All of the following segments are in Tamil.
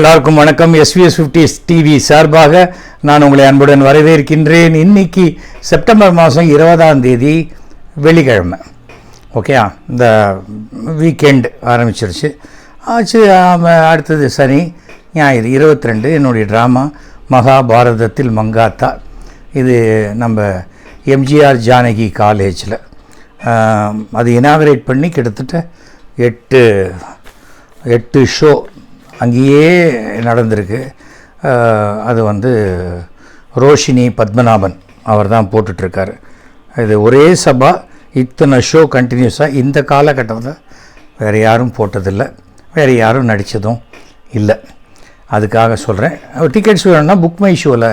எல்லாருக்கும் வணக்கம். எஸ்விஎஸ் ஃபிஃப்டி டிவி சார்பாக நான் உங்களை அன்புடன் வரவேற்கின்றேன். இன்னைக்கு செப்டம்பர் மாதம் இருபதாம் தேதி வெள்ளிக்கிழமை. ஓகேயா இந்த வீக்கெண்ட் ஆரம்பிச்சிருச்சு. ஆச்சு அடுத்தது சனி ஞாயிறு இருபத்தி ரெண்டு என்னுடைய ட்ராமா மகாபாரதத்தில் மங்காத்தா. இது நம்ம எம்ஜிஆர் ஜானகி காலேஜில். அது இனாகரேட் பண்ணி கிட்டத்தட்ட எட்டு எட்டு ஷோ அங்கேயே நடந்திருக்கு. அது வந்து ரோஷினி பத்மநாபன் அவர் தான் போட்டுட்ருக்காரு. இது ஒரே சபா இத்தனை ஷோ கண்டினியூஸாக இந்த காலகட்டத்தில் வேறு யாரும் போட்டதில்லை. வேறு யாரும் நடித்ததும் இல்லை. அதுக்காக சொல்கிறேன் டிக்கெட்ஸ் வேணும்னா புக் மை ஷோவில்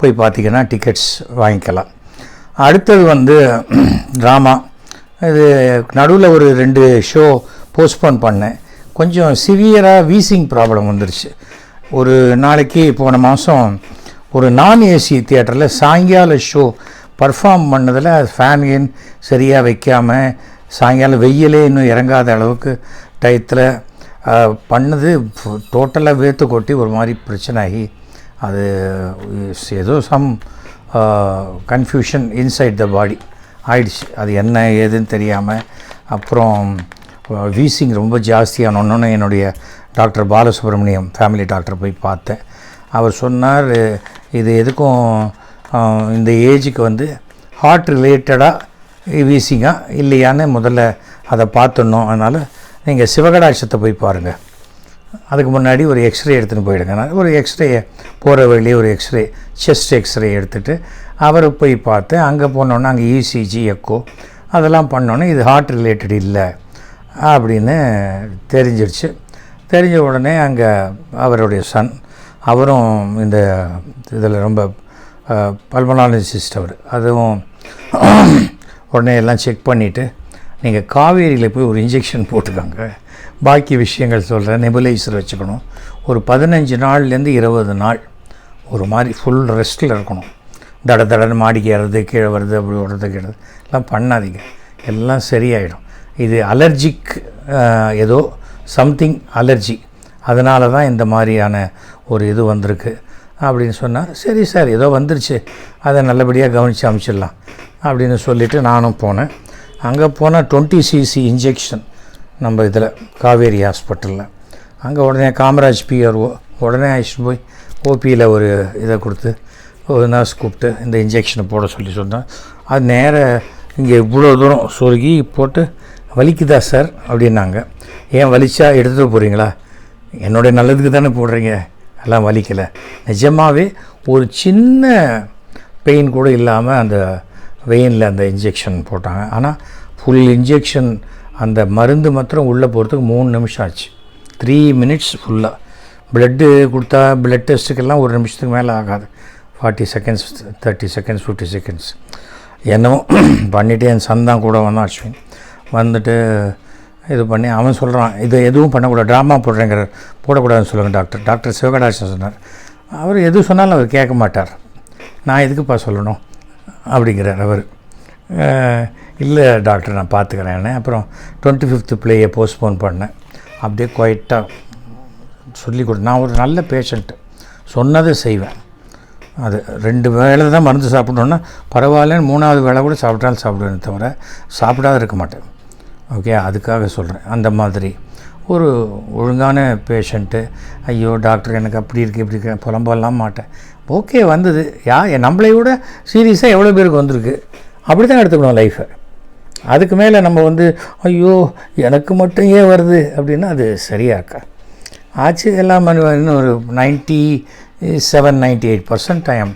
போய் பார்த்தீங்கன்னா டிக்கெட்ஸ் வாங்கிக்கலாம். அடுத்தது வந்து ட்ராமா இது நடுவில் ஒரு ரெண்டு ஷோ போஸ்ட்போன் பண்ணேன். கொஞ்சம் சிவியராக வீசிங் ப்ராப்ளம் வந்துருச்சு. ஒரு நாளைக்கு போன மாதம் ஒரு நான் ஏசி தியேட்டரில் சாயங்கால ஷோ பர்ஃபார்ம் பண்ணதில் ஃபேன் ஏன் சரியாக வைக்காமல் சாயங்காலம் வெயிலே இன்னும் இறங்காத அளவுக்கு டயத்தில் பண்ணது டோட்டலாக வேத்து கொட்டி ஒரு மாதிரி பிரச்சனை ஆகி அது ஏதோ some confusion inside the body ஆயிடுச்சு. அது என்ன ஏதுன்னு தெரியாமல் அப்புறம் வீசிங் ரொம்ப ஜாஸ்தியானோன்னு என்னுடைய டாக்டர் பாலசுப்ரமணியம் ஃபேமிலி டாக்டர் போய் பார்த்தேன். அவர் சொன்னார் இது எதுக்கும் இந்த ஏஜுக்கு வந்து ஹார்ட் ரிலேட்டடாக வீசிங்கா இல்லையான்னு முதல்ல அதை பார்த்துடணும். அதனால் நீங்கள் சிவகடாட்சத்தை போய் பாருங்கள் அதுக்கு முன்னாடி ஒரு எக்ஸ்ரே எடுத்துகிட்டு போயிடுங்க. நான் ஒரு எக்ஸ்ரே போகிற வழியே ஒரு எக்ஸ்ரே செஸ்ட் எக்ஸ்ரே எடுத்துகிட்டு அவரை போய் பார்த்து அங்கே போனோன்னே அங்கே இசிஜி எக்கோ அதெல்லாம் பண்ணோன்னே இது ஹார்ட் ரிலேட்டட் இல்லை. அப்படின்னு தெரிஞ்சிருச்சு. தெரிஞ்ச உடனே அங்கே அவருடைய சன் அவரும் இந்த இதில் ரொம்ப பல்மனாலஜிஸ்ட் அவர். அதுவும் உடனே எல்லாம் செக் பண்ணிவிட்டு நீங்கள் காவேரியில் போய் ஒரு இன்ஜெக்ஷன் போட்டுக்கோங்க. பாக்கி விஷயங்கள் சொல்கிறேன் நெபுலைசர் வச்சுக்கணும். ஒரு பதினஞ்சு நாள்லேருந்து இருபது நாள். ஒரு மாதிரி ஃபுல் ரெஸ்ட்டில் இருக்கணும். தட தடன்னு மாடிக்கு ஏறது கீழே வருது அப்படி ஓடுறது கீழே எல்லாம் பண்ணாதீங்க. எல்லாம் சரியாயிடும். இது அலர்ஜிக் ஏதோ சம்திங் அலர்ஜி அதனால தான் இந்த மாதிரியான ஒரு இது வந்திருக்கு அப்படின்னு சொன்னார் சரி சார் ஏதோ வந்துருச்சு. அதை நல்லபடியாக கவனித்து அமைச்சிடலாம் அப்படின்னு சொல்லிவிட்டு நானும் போனேன். அங்கே போனால் டுவெண்ட்டி சிசி இன்ஜெக்ஷன் நம்ம இதில் காவேரி ஹாஸ்பிட்டலில் அங்கே உடனே காமராஜ் பிஆர்ஓ உடனே அழைச்சிட்டு போய் ஓபியில் ஒரு இதை கொடுத்து ஒரு நர்ஸ் கூப்பிட்டு இந்த இன்ஜெக்ஷனை போட சொல்லி சொன்னேன். அது நேர இங்கே இவ்வளோ தூரம் சொருகி போட்டு வலிக்குதா சார்? அப்படின்னாங்க. ஏன் வலிச்சா எடுத்துகிட்டு போகிறீங்களா என்னுடைய நல்லதுக்கு தானே போடுறீங்க. எல்லாம் வலிக்கலை. நிஜமாகவே ஒரு சின்ன பெயின் கூட இல்லாமல் அந்த வெயினில் அந்த இன்ஜெக்ஷன் போட்டாங்க. ஆனால் ஃபுல் இன்ஜெக்ஷன் அந்த மருந்து மாத்திரம் உள்ளே போகிறதுக்கு மூணு நிமிஷம் ஆச்சு. த்ரீ மினிட்ஸ் ஃபுல்லாக ப்ளட்டு கொடுத்தா ப்ளட் டெஸ்ட்டுக்கெல்லாம் ஒரு நிமிஷத்துக்கு மேலே ஆகாது. Forty seconds thirty seconds fifty seconds. என்னமோ பண்ணிவிட்டு என் சந்தான் கூட வந்தான் அஸ்வின். வந்துட்டு இது பண்ணி அவன் சொல்கிறான் இது எதுவும் பண்ணக்கூடாது ட்ராமா போடுறேங்கிற போடக்கூடாதுன்னு சொல்லுங்கள் டாக்டர். டாக்டர் சிவகடாசன் சொன்னார். அவர் எது சொன்னாலும் அவர் கேட்க மாட்டார். நான் எதுக்குப்பா சொல்லணும்? அப்படிங்கிறார் அவர். இல்லை டாக்டர் நான் பார்த்துக்கிறேன்னு அப்புறம் டுவெண்ட்டி ஃபிஃப்த்து பிளேயை போஸ்ட்போன் பண்ணேன். அப்படியே குவைட்டாக சொல்லி கொடு நான் ஒரு நல்ல பேஷண்ட்டு. சொன்னதை செய்வேன். அது ரெண்டு வேளை தான் மருந்து சாப்பிடணுன்னா பரவாயில்லன்னு மூணாவது வேளை கூட சாப்பிட்டாலும் சாப்பிடுவேன் தவிர சாப்பிடாத இருக்க மாட்டேன். ஓகே அதுக்காக சொல்கிறேன் அந்த மாதிரி. ஒரு ஒழுங்கான பேஷண்ட்டு ஐயோ டாக்டர் எனக்கு அப்படி இருக்குது இப்படி இருக்கு புலம்பெல்லாம் மாட்டேன். ஓகே வந்தது. யா நம்மளை விட சீரியஸாக எவ்வளோ பேருக்கு வந்திருக்கு? அப்படி தான் எடுத்துக்கணும் லைஃப்பை அதுக்கு மேலே நம்ம வந்து ஐயோ எனக்கு மட்டும் ஏன் வருது? அப்படின்னா அது சரியா இருக்கா? ஆச்சு எல்லாம் இன்னும் ஒரு ninety seven ninety eight percent time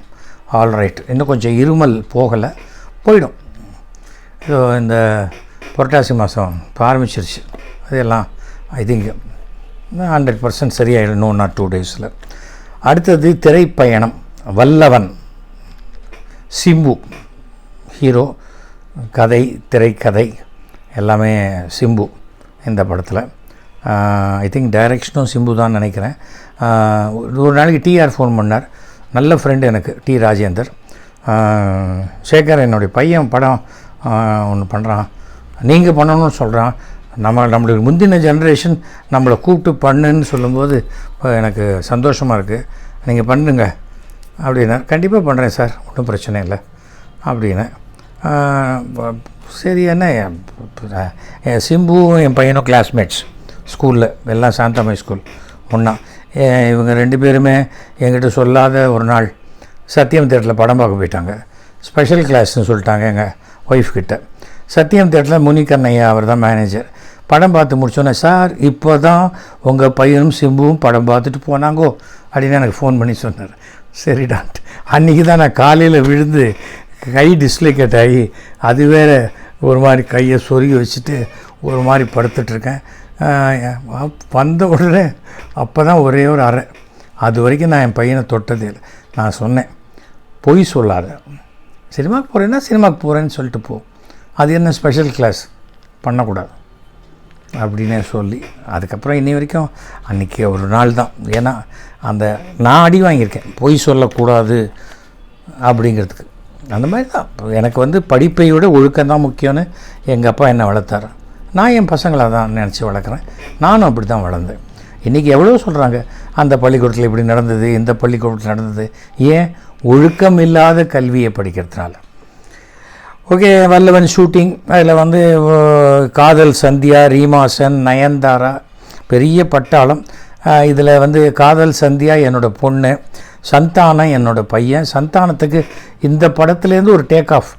alright இன்னும் கொஞ்சம் இருமல் போகலை. போயிடும். ஸோ இந்த புரட்டாசி மாதம் இப்போ ஆரம்பிச்சிருச்சு. அதெல்லாம் ஐ திங்க் ஹண்ட்ரட் பர்சன்ட் சரியாயிடும். நோ நாட் டூ டேஸில் அடுத்தது திரைப்பயணம். வல்லவன் சிம்பு ஹீரோ கதை திரைக்கதை எல்லாமே சிம்பு இந்த படத்தில். ஐ திங்க் டைரக்ஷனும் சிம்பு தான் நினைக்கிறேன். ஒரு நாளைக்கு டிஆர் ஃபோன் பண்ணார். நல்ல ஃப்ரெண்டு எனக்கு டி ராஜேந்தர். சேகர் என்னுடைய பையன் படம் ஒன்று பண்ணுறான் நீங்கள் பண்ணணும்னு சொல்கிறான் நம்ம நம்மளுக்கு முந்தின ஜென்ரேஷன் நம்மளை கூப்பிட்டு பண்ணுன்னு சொல்லும்போது எனக்கு சந்தோஷமாக இருக்குது நீங்கள் பண்ணுங்க. அப்படின்னா கண்டிப்பாக பண்ணுறேன் சார். ஒன்றும் பிரச்சனை இல்லை. அப்படின்னு சரி என்ன என் சிம்புவும் என் பையனும் கிளாஸ்மேட்ஸ் ஸ்கூலில் எல்லாம் சாந்தம்மை ஸ்கூல் ஒன்றா இவங்க ரெண்டு பேருமே என்கிட்ட சொல்லாத ஒரு நாள் சத்தியம் தேட்டரில் படம் பார்க்க போயிட்டாங்க. ஸ்பெஷல் கிளாஸ்ன்னு சொல்லிட்டாங்க எங்கள் ஒய்ஃப்கிட்ட சத்தியம் தேட்டரில் முனிகண்ணையா அவர் தான் மேனேஜர் படம் பார்த்து முடிச்சோன்னே சார் இப்போ தான் உங்கள் பையனும் சிம்புவும் படம் பார்த்துட்டு போனாங்கோ அப்படின்னு எனக்கு ஃபோன் பண்ணி சொன்னார். சரிடான்ட்டு அன்றைக்கி தான் நான் காலையில் விழுந்து கை டிஸ்லோகேட் ஆகி அது வேற ஒரு மாதிரி கையை சொருகி வச்சுட்டு ஒரு மாதிரி படுத்துட்ருக்கேன் வந்த உடனே அப்போ தான் ஒரே ஒரு அறை. அது வரைக்கும் நான் என் பையனை தொட்டதே இல்லை. நான் சொன்னேன் பொய் சொல்லாத. சினிமாவுக்கு போகிறேன்னா சினிமாவுக்கு போகிறேன்னு சொல்லிட்டு போ. அது என்ன ஸ்பெஷல் கிளாஸ் பண்ணக்கூடாது. அப்படின்னு சொல்லி அதுக்கப்புறம் இன்னி வரைக்கும் அன்றைக்கி ஒரு நாள் தான். ஏன்னா அந்த நான் அடி வாங்கியிருக்கேன். பொய் சொல்லக்கூடாது அப்படிங்கிறதுக்கு. அந்த மாதிரி தான். இப்போ எனக்கு வந்து படிப்பை விட ஒழுக்கம் தான் முக்கியம்னு எங்கள் அப்பா என்னை வளர்த்தாரு. நான் என் பசங்களை தான் நினச்சி வளர்க்குறேன். நானும் அப்படி தான் வளர்ந்தேன். இன்றைக்கி எவ்வளோ சொல்கிறாங்க அந்த பள்ளிக்கூடத்தில் இப்படி நடந்தது இந்த பள்ளிக்கூடத்தில் நடந்தது. ஏன்? ஒழுக்கம் இல்லாத கல்வியை படிக்கிறதுனால. ஓகே வல்லவன் ஷூட்டிங் அதில் வந்து காதல் சந்தியா ரீமாசன் நயன்தாரா பெரிய பட்டாளம். இதில் வந்து காதல் சந்தியா என்னோட பொண்ணு சந்தானம் என்னோட பையன். சந்தானத்துக்கு இந்த படத்துலேருந்து ஒரு டேக் ஆஃப்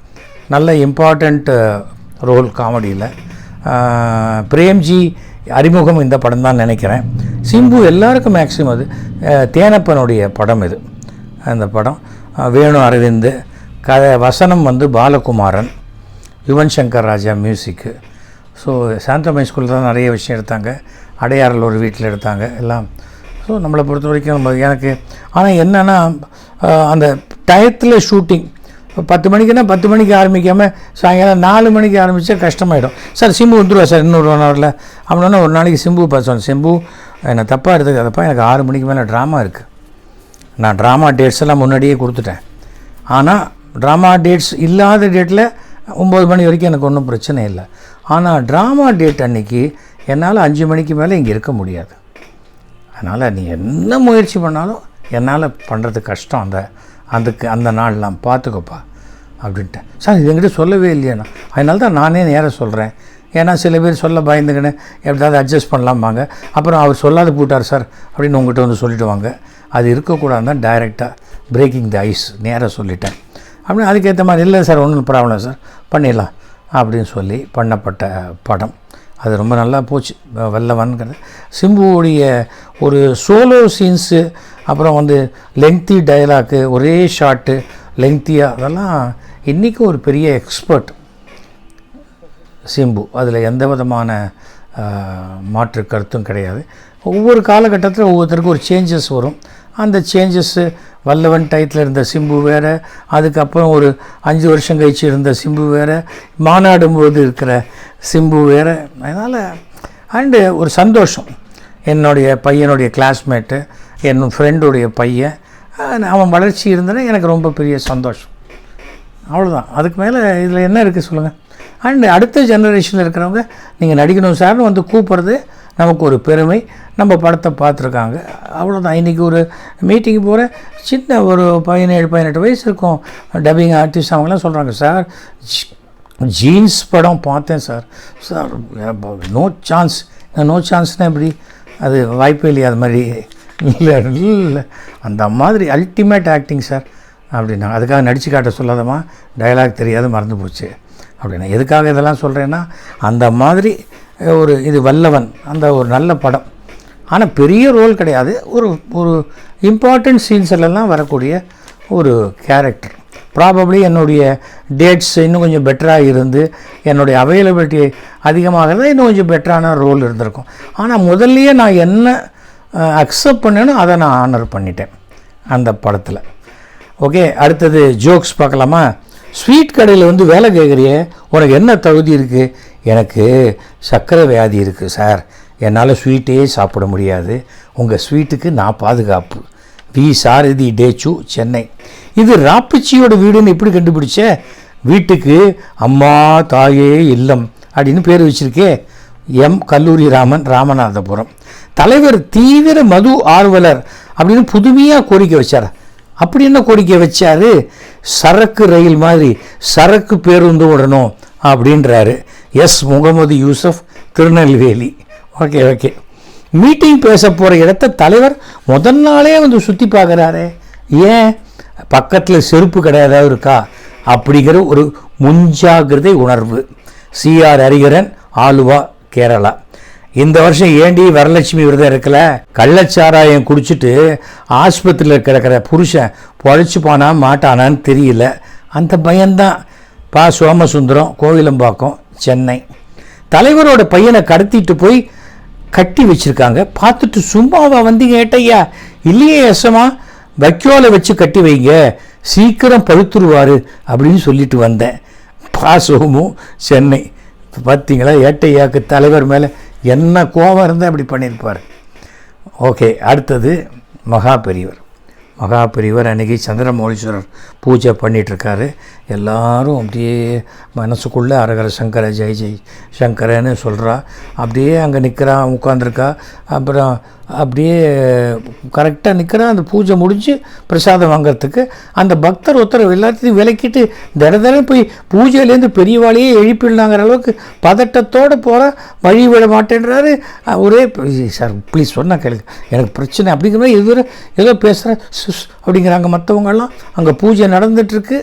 நல்ல இம்பார்ட்டண்ட் ரோல் காமெடியில் பிரேம்ஜி அறிமுகம் இந்த படம் தான் நினைக்கிறேன். சிம்பு எல்லாருக்கும் மேக்ஸிமம் அது. தேனப்பனுடைய படம் இது. அந்த படம். வேணு அரவிந்த் கதை வசனம் வந்து பாலகுமாரன் யுவன் சங்கர் ராஜா மியூசிக்கு ஸோ சாந்தமை ஸ்கூலில் தான் நிறைய விஷயம் எடுத்தாங்க. அடையாறில் ஒரு வீட்டில் எடுத்தாங்க எல்லாம். ஸோ நம்மளை பொறுத்த வரைக்கும் நம்ம எனக்கு ஆனால் என்னென்னா அந்த டயத்தில் ஷூட்டிங் பத்து மணிக்குன்னா பத்து மணிக்கு ஆரம்பிக்காமல் சாயங்காலம் நாலு மணிக்கு ஆரம்பித்தா கஷ்டமாயிடும். சார் சிம்பு வந்துடுவா சார் இன்னொரு ஒன் ஹவரில் அப்படின்னா ஒரு நாளைக்கு சிம்பு பார்த்து சிம்பு என்னை தப்பாக எடுத்துக்காதப்பா எனக்கு ஆறு மணிக்கு மேலே ட்ராமா இருக்குது நான் ட்ராமா டேட்ஸ் எல்லாம் முன்னாடியே கொடுத்துட்டேன். ஆனால் ட்ராமா டேட்ஸ் இல்லாத டேட்டில் ஒம்பது மணி வரைக்கும் எனக்கு ஒன்றும் பிரச்சனை இல்லை. ஆனால் ட்ராமா டேட் அன்னைக்கு என்னால் அஞ்சு மணிக்கு மேலே இங்கே இருக்க முடியாது. அதனால் நீ என்ன முயற்சி பண்ணாலும் என்னால் பண்ணுறது கஷ்டம் அந்த அதுக்கு அந்த நாள்லாம். பார்த்துக்கோப்பா அப்படின்ட்டு. சார் இது என்கிட்ட சொல்லவே இல்லையாண்ணா அதனால தான் நானே நேராக சொல்கிறேன் ஏன்னா சில பேர் சொல்ல பயந்துக்கின்னு எப்படியாவது அட்ஜஸ்ட் பண்ணலாம்பாங்க. அப்புறம் அவர் சொல்லாத போட்டார் சார் அப்படின்னு உங்கள்கிட்ட வந்து சொல்லிவிடுவாங்க அது இருக்கக்கூடாது தான் டைரெக்டாக பிரேக்கிங் த ஐஸ் நேராக சொல்லிட்டேன். அப்படின்னு அதுக்கேற்ற மாதிரி இல்லை சார் ஒன்றும் ப்ராப்ளம் சார் பண்ணிடலாம் அப்படின்னு சொல்லி பண்ணப்பட்ட படம். அது ரொம்ப நல்லா போச்சு வ- வல்லவன்கிறது. ஒரு சோலோ சீன்ஸு அப்புறம் வந்து லெங்க்தி டயலாக்கு ஒரே ஷாட்டு லெங்க்தியாக அதெல்லாம் இன்றைக்கும் ஒரு பெரிய எக்ஸ்பர்ட் சிம்பு. அதில் எந்த விதமான மாற்று கருத்தும் கிடையாது. ஒவ்வொரு காலகட்டத்தில் ஒவ்வொருத்தருக்கும் ஒரு சேஞ்சஸ் வரும். அந்த சேஞ்சஸ்ஸு வல்லவன் டயத்தில் இருந்த சிம்பு வேறு அதுக்கப்புறம் ஒரு அஞ்சு வருஷம் கழிச்சு இருந்த சிம்பு வேறு மாநாடும் போது இருக்கிற சிம்பு வேறு. அதனால் அண்டு ஒரு சந்தோஷம். என்னுடைய பையனுடைய கிளாஸ்மேட்டு என் ஃப்ரெண்டுடைய பையன் அவன் வளர்ச்சி இருந்தனா எனக்கு ரொம்ப பெரிய சந்தோஷம். அவ்வளோதான் அதுக்கு மேலே இதில் என்ன இருக்குது சொல்லுங்கள் அண்டு அடுத்த ஜெனரேஷனில் இருக்கிறவங்க நீங்கள் நடிக்கணும் சார்னு வந்து கூப்பிட்றது நமக்கு ஒரு பெருமை. நம்ம படத்தை பார்த்துருக்காங்க. அவ்வளோதான் இன்றைக்கி ஒரு மீட்டிங் போகிற சின்ன ஒரு பதினேழு பதினெட்டு வயசு இருக்கும். டப்பிங் ஆர்டிஸ்ட் அவங்களாம் சொல்கிறாங்க சார் ஜீன்ஸ் படம் பார்த்தேன் sir. Sir no chance no சான்ஸ்னால் எப்படி? அது வாய்ப்பே இல்லையா அது மாதிரி? இல்லை இல்லை. அந்த மாதிரி அல்டிமேட் ஆக்டிங் சார். அப்படின்னா அதுக்காக நடிச்சு காட்ட சொல்லாதம்மா. டயலாக் தெரியாத மறந்து போச்சு. அப்படின்னா எதுக்காக இதெல்லாம் சொல்கிறேன்னா அந்த மாதிரி ஒரு இது வல்லவன் அந்த ஒரு நல்ல படம். ஆனால் பெரிய ரோல் கிடையாது. ஒரு ஒரு இம்பார்ட்டண்ட் சீன்ஸ்லாம் வரக்கூடிய ஒரு கேரக்டர் ப்ராபப்ளி என்னுடைய டேட்ஸ் இன்னும் கொஞ்சம் பெட்டராக இருந்து என்னுடைய அவைலபிலிட்டி அதிகமாக இருந்தால் இன்னும் கொஞ்சம் பெட்டரான ரோல் இருந்திருக்கும். ஆனால் முதல்லையே நான் என்ன அக்செப்ட் பண்ணேனோ அதை நான் ஆனர் பண்ணிட்டேன் அந்த படத்தில். ஓகே அடுத்தது ஜோக்ஸ் பார்க்கலாமா? ஸ்வீட் கடையில் வந்து வேலை கேட்குறியே உனக்கு என்ன தகுதி இருக்குது எனக்கு சர்க்கரை வியாதி இருக்குது சார். என்னால் ஸ்வீட்டே சாப்பிட முடியாது. உங்கள் ஸ்வீட்டுக்கு நான் பாதுகாப்பு. வி சாரதி டேச்சு சென்னை. இது ராப்பிச்சியோட வீடுன்னு எப்படி கண்டுபிடிச்ச? வீட்டுக்கு அம்மா தாயே இல்லம் அப்படின்னு பேர் வச்சிருக்கே. எம் கல்லூரி ராமன் ராமநாதபுரம். தலைவர் தீவிர மது ஆர்வலர் அப்படின்னு புதுமையாக கோரிக்கை வச்சார்? அப்படி என்ன கோரிக்கை வச்சாரு? சரக்கு ரயில் மாதிரி சரக்கு பேருந்து விடணும் அப்படின்றாரு. S Mohammed Yusuf Tirunelveli. Okay okay. Meeting பேச போகிற இடத்த தலைவர் முதல் நாளே வந்து சுற்றி பார்க்குறாரு. ஏன்? பக்கத்தில் செருப்பு கிடையாதா இருக்கா? அப்படிங்கிற ஒரு முன்ஜாகிரதை உணர்வு. சிஆர் ஹரிகரன் ஆலுவா கேரளா. இந்த வருஷம் ஏண்டி வரலட்சுமி விரதம் இருக்கல? கள்ளச்சாராயம் குடிச்சிட்டு ஆஸ்பத்திரியில் கிடக்கிற புருஷன் பொழைச்சு போனா மாட்டானான்னு தெரியல. அந்த பயம்தான். பா சோமசுந்தரம் கோவிலம்பாக்கம். சென்னை. தலைவரோட பையனை கடத்திட்டு போய் கட்டி வச்சிருக்காங்க. பார்த்துட்டு சும்மாவா வந்தீங்க ஏட்டையா இல்லையே எசமா வைக்கோலை வச்சு கட்டி வைங்க சீக்கிரம் பழுத்துருவார் அப்படின்னு சொல்லிட்டு வந்தேன். பாசமும் சென்னை. பார்த்தீங்களா ஏட்டையாக்கு தலைவர் மேலே என்ன கோபம் இருந்தால் அப்படி பண்ணியிருப்பார். ஓகே அடுத்தது மகா பெரியவர். மகாபிரிவர் அன்றைக்கி சந்திரமௌலீஸ்வரர் பூஜை பண்ணிகிட்ருக்காரு எல்லாரும் அப்படியே மனசுக்குள்ளே அரகர சங்கர ஜெய் ஜெய் சங்கரன்னு சொல்கிறா அப்படியே அங்கே நிற்கிறான் உட்காந்துருக்கா அப்புறம் அப்படியே கரெக்டாக நிற்கிறான் அந்த பூஜை முடிஞ்சு பிரசாதம் வாங்குறதுக்கு. அந்த பக்தர் ஒருத்தர் எல்லாத்தையும் விலக்கிட்டு தின தினம் போய் பூஜையிலேருந்து பெரியவாளையே எழுப்பிடலாங்கிற அளவுக்கு பதட்டத்தோடு போகிற வழி விட மாட்டேன்றாரு. ஒரே சார் ப்ளீஸ் சொன்னால் கேளுங்க. எனக்கு பிரச்சனை அப்படிங்கிற மாதிரி இதுவரை ஏதோ பேசுகிறேன் சுஸ் அப்படிங்கிறாங்க மற்றவங்கெல்லாம் அங்கே பூஜை நடந்துகிட்ருக்கு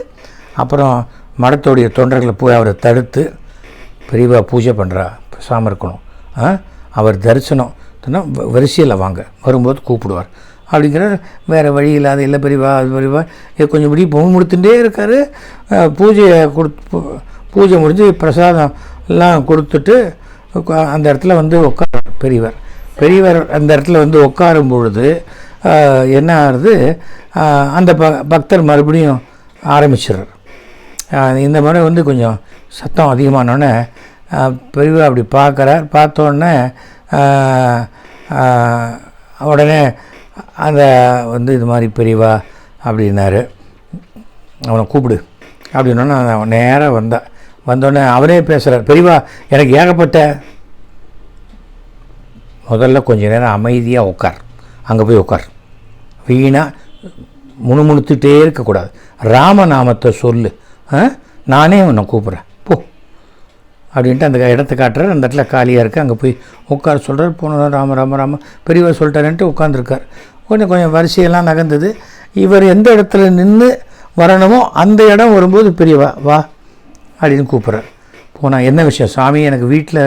அப்புறம் மடத்தோடைய தொண்டர்களை போய் அவரை தடுத்து பெரியவா பூஜை பண்ணுறா பேசாமல் இருக்கணும். அவர் தரிசனம். வரிசையில் வாங்க. வரும்போது கூப்பிடுவார். அப்படிங்கிற வேறு வழி இல்லாத இல்லை பெரியவா அது பெரியவா. கொஞ்சம் இப்படி பொம்மை முடித்துட்டே இருக்கார். பூஜையை கொடுத்து பூஜை முடிஞ்சு பிரசாதம் எல்லாம் கொடுத்துட்டு அந்த இடத்துல வந்து உட்கார் பெரியவர். பெரியவர் அந்த இடத்துல வந்து உட்காரும் பொழுது என்ன ஆகுது? அந்த ப பக்தர் மறுபடியும் ஆரம்பிச்சிடுறார். இந்த முறை வந்து கொஞ்சம் சத்தம் அதிகமானோடனே பெரியவர் அப்படி பார்க்குறார் பார்த்தோன்னே உடனே அந்த வந்து இது மாதிரி பெரியவா அப்படின்னாரு. அவனை கூப்பிடு. அப்படின்னோடனே அவன் நேராக வந்தான் வந்தோடனே அவரே பேசுகிறார் பெரியவா எனக்கு ஏகப்பட்ட முதல்ல கொஞ்சம் நேரம் அமைதியாக உட்கார் அங்கே போய் உட்கார் வீணாக முணுமுணுத்துட்டே இருக்கக்கூடாது. ராமநாமத்தை சொல்லு. ஆ? நானே உன்னை கூப்பிட்றேன். அப்படின்ட்டு அந்த இடத்த காட்டுறார். அந்த இடத்துல காலியாக இருக்குது அங்கே போய் உட்கார சொல்கிறார் போன ராம ராம ராம பெரியவர் சொல்லிட்டாருன்ட்டு உட்காந்துருக்கார் கொஞ்சம் கொஞ்சம் வரிசையெல்லாம் நகர்ந்தது. இவர் எந்த இடத்துல நின்று வரணுமோ அந்த இடம் வரும்போது பெரியவா வா அப்படின்னு கூப்பிட்றார். போனால் என்ன விஷயம்? சாமி எனக்கு வீட்டில்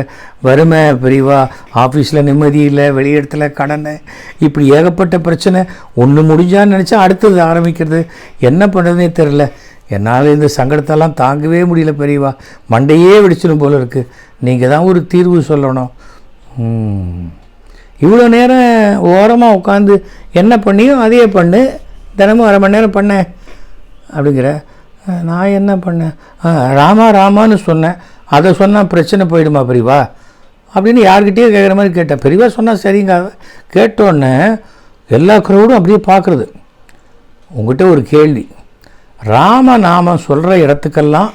வறுமை பெரியவா ஆஃபீஸில் நிம்மதி இல்லை வெளியிடத்துல கடன். இப்படி ஏகப்பட்ட பிரச்சனை. ஒன்று முடிஞ்சான்னு நினச்சா அடுத்தது ஆரம்பிக்கிறது. என்ன பண்ணுறதுனே தெரில என்னால் இந்த சங்கடத்தெல்லாம் தாங்கவே முடியல பெரியவா. மண்டையே வெடிச்சிடும் போல இருக்குது நீங்கள் தான் ஒரு தீர்வு சொல்லணும். இவ்வளோ நேரம் ஓரமாக உட்காந்து என்ன பண்ணியோ அதையே பண்ணு. தினமும் அரை மணி நேரம் பண்ணேன் அப்படிங்கிற. நான் என்ன பண்ணேன்? ஆ, ராமா ராமான்னு சொன்னேன். அதை சொன்னால் பிரச்சனை போயிடுமா பெரியவா? அப்படின்னு யார்கிட்டயோ கேட்குற மாதிரி கேட்டேன். பெரியவா சொன்னால் சரிங்க. கேட்டோன்னே எல்லா க்ரௌடும் அப்படியே பார்க்குறது உங்ககிட்ட ஒரு கேள்வி. ராம நாமம் சொல்கிற இடத்துக்கெல்லாம்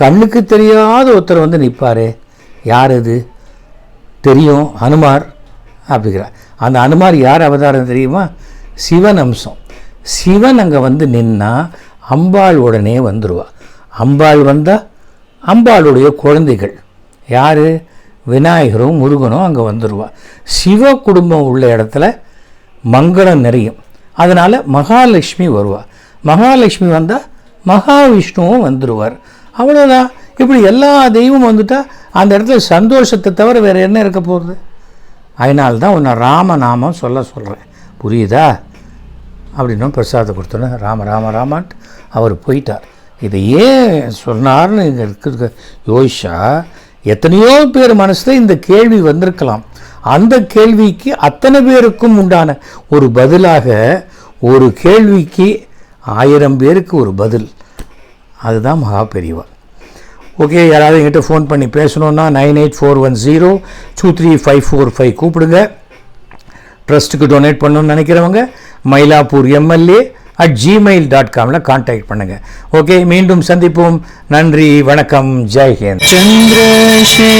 கண்ணுக்கு தெரியாத ஒருத்தர் வந்து நிற்பார். யார் இது? தெரியும் அனுமார் அப்படிங்கிறார். அந்த அனுமார் யார் அவதாரம் தெரியுமா? சிவன் அம்சம் சிவன் அங்கே வந்து நின்னா அம்பாள் உடனே வந்துடுவா அம்பாள் வந்தால் அம்பாளுடைய குழந்தைகள். யார்? விநாயகரும் முருகனும் அங்கே வந்துடுவா சிவ குடும்பம் உள்ள இடத்துல மங்களம் நிறையும். அதனால் மகாலட்சுமி வருவாள் மகாலட்சுமி வந்தால் மகாவிஷ்ணுவும் வந்துடுவார் அவ்வளோதான் இப்படி எல்லா தெய்வமும் வந்துட்டால் அந்த இடத்துல சந்தோஷத்தை தவிர வேறு என்ன இருக்க போகிறது அதனால தான் உன்னை ராமநாமம் சொல்ல சொல்கிறேன் புரியுதா? அப்படின்னும் பிரசாதம் கொடுத்தோன்னே ராம ராம ராமான்ட்டு அவர் போயிட்டார். இதை ஏன் சொன்னார்னு இங்கே இருக்கிறது யோசிச்சா எத்தனையோ பேர் மனசில் இந்த கேள்வி வந்திருக்கலாம். அந்த கேள்விக்கு அத்தனை பேருக்கும் உண்டான ஒரு பதிலாக ஒரு கேள்விக்கு ஆயிரம் பேருக்கு ஒரு பதில். அதுதான் மகா பெரியவா. ஓகே யாராவது என்கிட்ட ஃபோன் பண்ணி பேசணுன்னா nine eight four one zero two three five four five கூப்பிடுங்க. ட்ரஸ்ட்டுக்கு டொனேட் பண்ணணும்னு நினைக்கிறவங்க Mylapore MLA at Gmail dot Kamil contact பண்ணுங்கள் ஓகே மீண்டும் சந்திப்போம். நன்றி வணக்கம் ஜெய்ஹேந்த் சந்திரசேகரா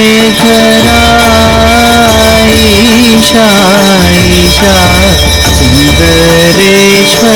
सुन्दरेश्वरा